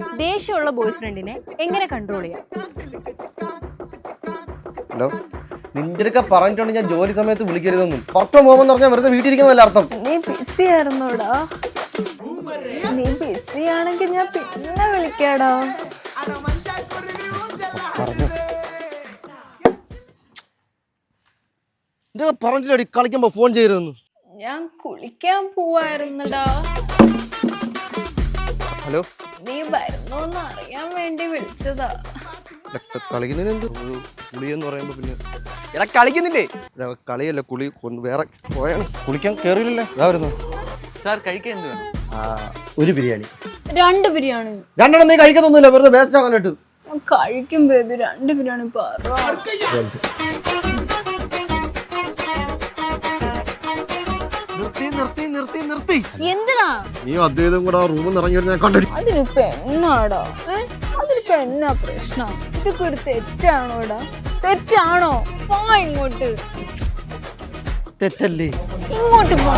ദേഷ്യമുള്ള boy ഫ്രണ്ടിനെ എങ്ങനെ control ചെയ്യാം? ഹലോ? നിന്റെ അടുക്ക പറഞ്ഞിട്ടുണ്ട് ഞാൻ ജോലി സമയത്ത് വിളിക്കരുതെന്നും. പുറത്തു പോകുമെന്ന് പറഞ്ഞാൽ വെറുതെ വീട്ടിൽ ഇരിക്കുന്നതല്ല അർത്ഥം? നീ ബിസി ആയിരുന്നോടാ? നീ ബിസി ആണെങ്കിൽ ഞാൻ പിന്നെ വിളിക്കാടാ. ഇതൊക്കെ പറഞ്ഞില്ലടി കളിക്കുമ്പോ ഫോൺ ചെയ്യരുതെന്ന്. ഞാൻ കുളിക്കാൻ പോവായിരുന്നടാ. ഹലോ? നീ വരുന്നോന്ന് അറിയാൻ വേണ്ടി വിളിച്ചതാ. ഇതൊക്കെ കളിക്കുന്നതിന് കുളി എന്ന് പറയുമ്പോ പിന്നെ എടാ കളിക്കുന്നില്ലേ? കളിയല്ല കുളി വേറെ പോയാണ്. കുളിക്കാൻ കേറിയില്ലല്ലേ. ഇതാ വരുന്നു. സാർ കഴിക്കാൻ എന്ത് വേണം? ഒരു ബിരിയാണി. രണ്ട് ബിരിയാണി. രണ്ടെണ്ണം നീ കഴിക്കത്തൊന്നുമില്ല വെറുതെ വേസ്റ്റ് ആകാനായിട്ട് കഴിക്കും ബേബി രണ്ട് ബിരിയാണി പറ. നിർത്തി നിർത്തി നിർത്തി നിർത്തി. എന്തിനാ? നീ അദ്വൈതം കൂടെ റൂമിൽ ഇറങ്ങി വരുന്ന കണ്ടു അതിനിപ്പോ എന്നാടാ ഏ? അതിനിപ്പോ എന്നാ പ്രശ്നം. ഇതൊക്കെ ഒരു തെറ്റാണോടാ? തെറ്റാണോ? പോ ഇങ്ങോട്ട്. തെറ്റല്ലേ? ഇങ്ങോട്ട് വാ.